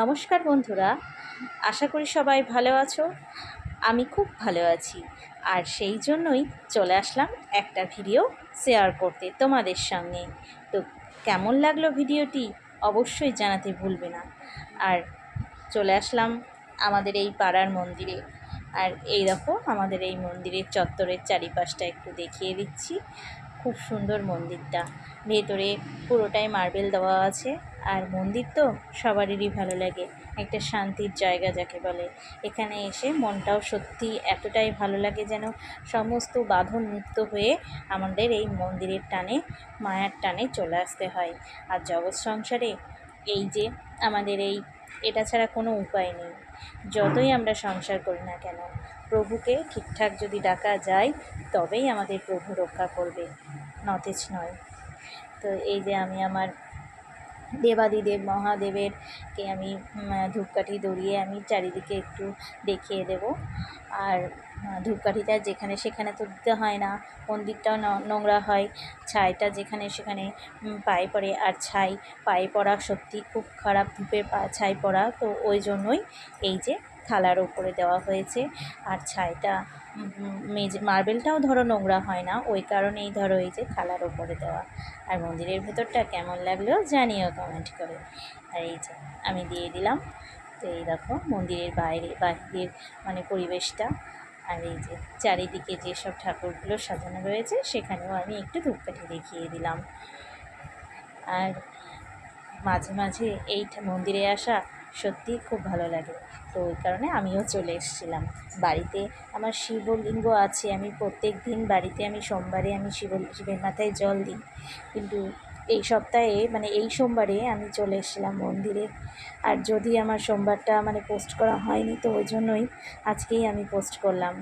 নমস্কার বন্ধুরা, আশা করি সবাই ভালো আছো। আমি খুব ভালো আছি। আর সেই জন্যই চলে আসলাম একটা ভিডিও শেয়ার করতে তোমাদের সঙ্গে তো কেমন লাগল ভিডিওটি অবশ্যই জানাতে ভুলবে না। আর চলে আসলাম আমাদের এই পাড়ার মন্দিরে। আর এই দেখো আমাদের এই মন্দিরের চত্বরের চারিপাশটা একটু দেখিয়ে দিচ্ছি। খুব সুন্দর মন্দিরটা। ভেতরে পুরোটাই মার্বেল দেওয়া আছে। আর মন্দির তো সবারই ভালো লাগে। একটা শান্তির জায়গা যাকে বলে। এখানে এসে মনটাও সত্যি এতটাই ভালো লাগে যেন সমস্ত বাঁধন মুক্ত হয়ে আমাদের এই মন্দিরের টানে, মায়ার টানে চলে আসতে হয়। আর জগৎ সংসারে এই যে আমাদের এই, এটা ছাড়া কোনো উপায় নেই। যতই আমরা সংসার করি না কেন প্রভুকে ঠিকঠাক যদি ডাকা যায়, তবেই আমাদের প্রভু রক্ষা করবে। নতেজ নয়। তো এই যে আমি আমার দেবাদিদেব মহাদেবেরকে আমি ধূপকাঠি দড়িয়ে আমি চারিদিকে একটু দেখিয়ে দেব। আর ধূপকাঠিটা যেখানে সেখানে তো দিতে হয় না, মন্দিরটাও নোংরা হয়, ছাইটা যেখানে সেখানে পায়ে পড়ে। আর ছাই, পায়ে পড়া সত্যি খুব খারাপ, ধূপের পা, ছাই পড়া। তো ওই জন্যই এই যে থালার ওপরে দেওয়া হয়েছে। আর ছাইটা মেঝে মার্বেলটাও ধরো নোংরা হয় না। ওই কারণেই ধরো এই যে থালার ওপরে দেওয়া। আর মন্দিরের ভেতরটা কেমন লাগল জানিও কমেন্ট করে। আর এই যে আমি দিয়ে দিলাম। তো এই দেখো মন্দিরের বাইরে বাহিরের মানে পরিবেশটা। আর এই যে চারিদিকে যেসব ঠাকুরগুলো সাজানো রয়েছে, সেখানেও আমি একটু ধূপকাঠি দেখিয়ে দিলাম। আর মাঝে মাঝে এই মন্দিরে আসা সত্যি খুব ভালো লাগে। তো ওই কারণে আমিও চলে এসেছিলাম। বাড়িতে আমার শিবলিঙ্গ আছে, আমি প্রত্যেক দিন বাড়িতে আমি সোমবারে আমি শিব, শিবের মাথায় জল দিই। কিন্তু এই সপ্তাহে মানে এই সোমবারে আমি চলে এসেছিলাম মন্দিরে। আর যদি আমার সোমবারটা মানে পোস্ট করা হয়নি, তো ওই জন্যই আজকেই আমি পোস্ট করলাম।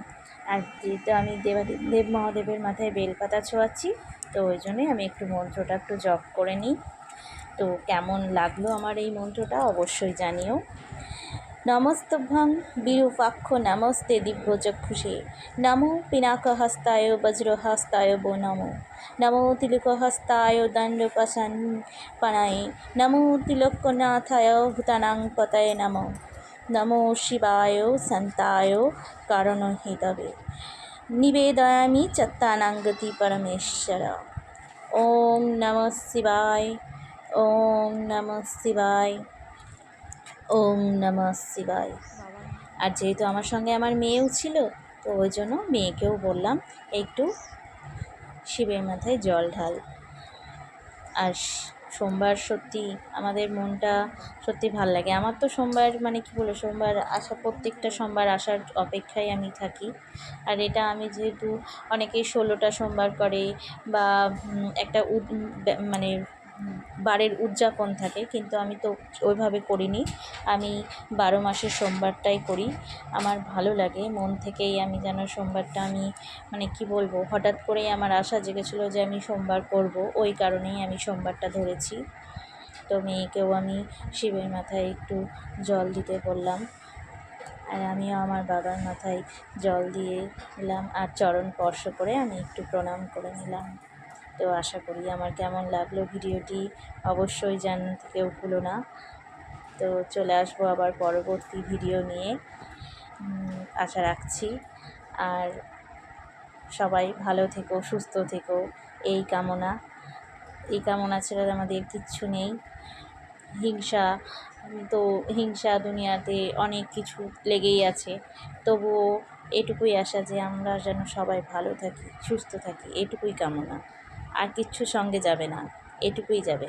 আর যেহেতু আমি দেবাদেব দেব মহাদেবের মাথায় বেলপাতা ছোঁয়াচ্ছি, তো ওই জন্যই আমি একটু মন্ত্রটা একটু জপ করে নিই। তো কেমন লাগল আমার এই মন্ত্রটা অবশ্যই জানিও। নমস্তভ্যং বিরূপাক্ষ নমস্তে দিব্য দিব্যচক্ষুষে। নমো পিনাকহস্তায় বজ্রহস্তায় বো নমো। নমো তিলকহস্তায় দণ্ডপাশান পাণায় নমো তিলকনাথায় ভূতানাং পতয়ে নমো। নমো শিবায় সন্তায় কারণহিতবে। নিবেদয়ামি চত্তানাঙ্গতি পরমেশ্বর। ওম নম শিবায়। ওম নম শিবায়। ওম নম শিবায়। আর যেহেতু আমার সঙ্গে আমার মেয়েও ছিল, তো ওই জন্য মেয়েকেও বললাম, একটু শিবের মাথায় জল ঢাল। আর সোমবার সত্যি আমাদের মনটা সত্যি ভালো লাগে। আমার তো সোমবার মানে কী বলব, সোমবার আসা, প্রত্যেকটা সোমবার আসার অপেক্ষায় আমি থাকি। আর এটা আমি যেহেতু অনেকেই ষোলোটা সোমবার করে বা একটা মানে বারের উদযাপন থাকে, কিন্তু আমি তো ওইভাবে করিনি। আমি বারো মাসের সোমবারটাই করি। আমার ভালো লাগে, মন থেকেই আমি যেন সোমবারটা আমি মানে কি বলব, হঠাৎ করেই আমার আশা জেগেছিলো যে আমি সোমবার করব, ওই কারণেই আমি সোমবারটা ধরেছি। তো মেয়েকেও আমি শিবের মাথায় একটু জল দিতে বললাম। আর আমিও আমার বাবার মাথায় জল দিয়ে নিলাম, আর চরণ স্পর্শ করে আমি একটু প্রণাম করে নিলাম। তো আশা করি আমার কেমন লাগল ভিডিওটি অবশ্যই জানতে কেউ ভুলো না। তো চলে আসব আবার পরবর্তী ভিডিও নিয়ে। আশা রাখছি। আর সবাই ভালো থেকো, সুস্থ থেকো। এই কামনা এই কামনা ছাড়া আমাদের কিচ্ছু নেই। হিংসা, তো হিংসা দুনিয়াতে অনেক কিছু লেগেই আছে। তবুও এটুকুই আশা যে আমরা যেন সবাই ভালো থাকি, সুস্থ থাকি, এটুকুই কামনা। আর কিচ্ছু সঙ্গে যাবে না। এটুকুই যাবে।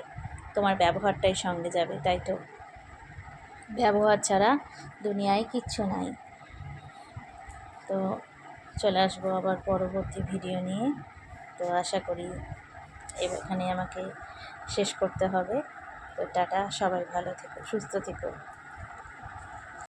তোমার ব্যবহারটাই সঙ্গে যাবে, তাই তো? ব্যবহার ছাড়া দুনিয়ায় কিচ্ছু নাই। তো চলে আসব আবার পরবর্তী ভিডিও নিয়ে। তো আশা করি এখানে আমাকে শেষ করতে হবে। তো টাটা, সবাই ভালো থেকো, সুস্থ থেকো।